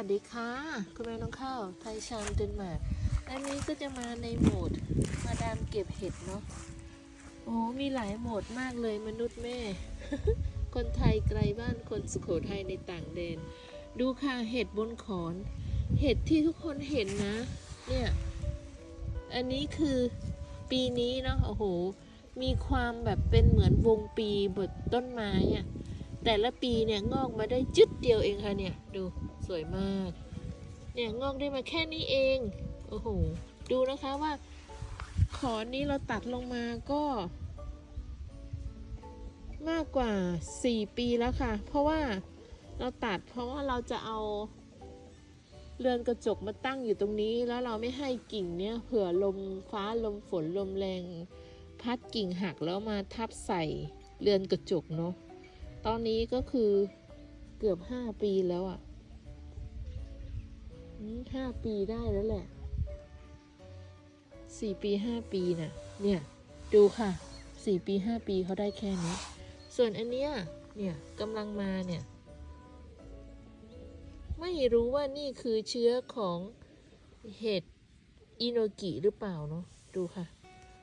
วัสดีค่ะ คุณแม่น้องข้าว ไทยชามเดนมาร์กอันนี้ก็จะมาในโหมดมาดามเก็บเห็ดเนาะ โอ้ มีหลายโหมดมากเลยมนุษย์แม่ คนไทยไกลบ้านคนสุโขทัยในต่างแดน ดูค่ะเห็ดบนขอน เห็ดที่ทุกคนเห็นนะ เนี่ย อันนี้คือปีนี้เนาะ โอ้โห มีความแบบเป็นเหมือนวงปีบนต้นไม้อะ แต่ละปีเนี่ยงอกมาได้จุดเดียวเองค่ะเนี่ยดูสวยมาก เนี่ยงอกได้มาแค่นี้เอง โอ้โห ดูนะคะว่า ขอนี้เราตัดลงมาก็ มากกว่า 4 ปีแล้วค่ะ เพราะว่าเราตัดเพราะว่าเราจะเอาเรือนกระจกมาตั้งอยู่ตรงนี้ แล้วเราไม่ให้กิ่งเนี้ยเผื่อลมฟ้าลมฝนลมแรง พัดกิ่งหักแล้วมาทับใส่เรือนกระจกเนาะ ตอนนี้ก็คือเกือบห้าปีแล้วอะ่ะห้าปีได้แล้วแหละสี่ปีห้าปีน่ะ เนี่ย ดูค่ะสี่ปีห้าปีเขาได้แค่นี้ ส่วนอันเนี้ย เนี่ยกำลังมาเนี่ย ไม่รู้ว่านี่คือเชื้อของเห็ดอิโนกิหรือเปล่าเนาะ ดูค่ะ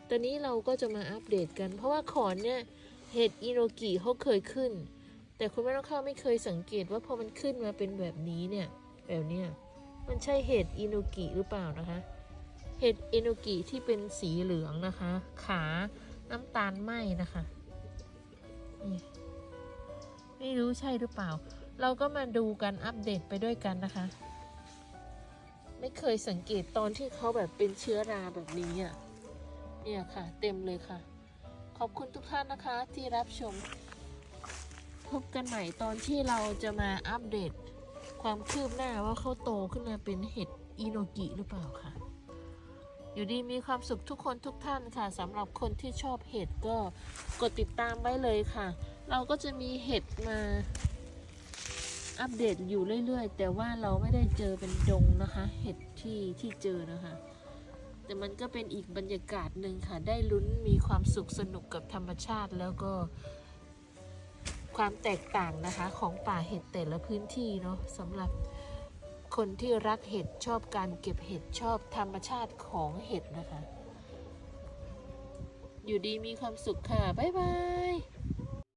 ตอนนี้เราก็จะมาอัปเดตกัน เพราะว่าขอนเนี่ย เห็ดอิโนกิเขาเคยขึ้น แต่คุณแม่ต้องเข้าไม่เคยสังเกตว่าพอมันขึ้นมาเป็นแบบนี้เนี่ยแบบเนี้ยมันใช่เห็ดอิโนกิหรือเปล่านะคะ เห็ดอิโนกิที่เป็นสีเหลืองนะคะ ขาน้ำตาลไหมนะคะไม่รู้ใช่หรือเปล่า เราก็มาดูกันอัปเดตไปด้วยกันนะคะ ไม่เคยสังเกตตอนที่เขาแบบเป็นเชื้อราแบบนี้อะเนี่ยค่ะ เต็มเลยค่ะ ขอบคุณทุกท่านนะคะที่รับชม พบกันใหม่ตอนที่เราจะมาอัปเดต ความคืบหน้าว่าเขาโตขึ้นมาเป็นเห็ดอิโนกิหรือเปล่าค่ะ อยู่ดีมีความสุขทุกคนทุกท่านค่ะสำหรับคนที่ชอบเห็ดก็กดติดตามไว้เลยค่ะ เราก็จะมีเห็ดมาอัปเดตอยู่เรื่อยๆ แต่ว่าเราไม่ได้เจอเป็นดงนะคะ เห็ดที่ที่เจอนะคะ แต่มันก็เป็นอีกบรรยากาศหนึ่งค่ะ ได้ลุ้นมีความสุขสนุกกับธรรมชาติแล้วก็ความแตกต่างนะคะของป่าเห็ดแต่ละพื้นที่เนาะสำหรับคนที่รักเห็ดชอบการเก็บเห็ดชอบธรรมชาติของเห็ดนะคะ อยู่ดีมีความสุขค่ะ บ๊ายบาย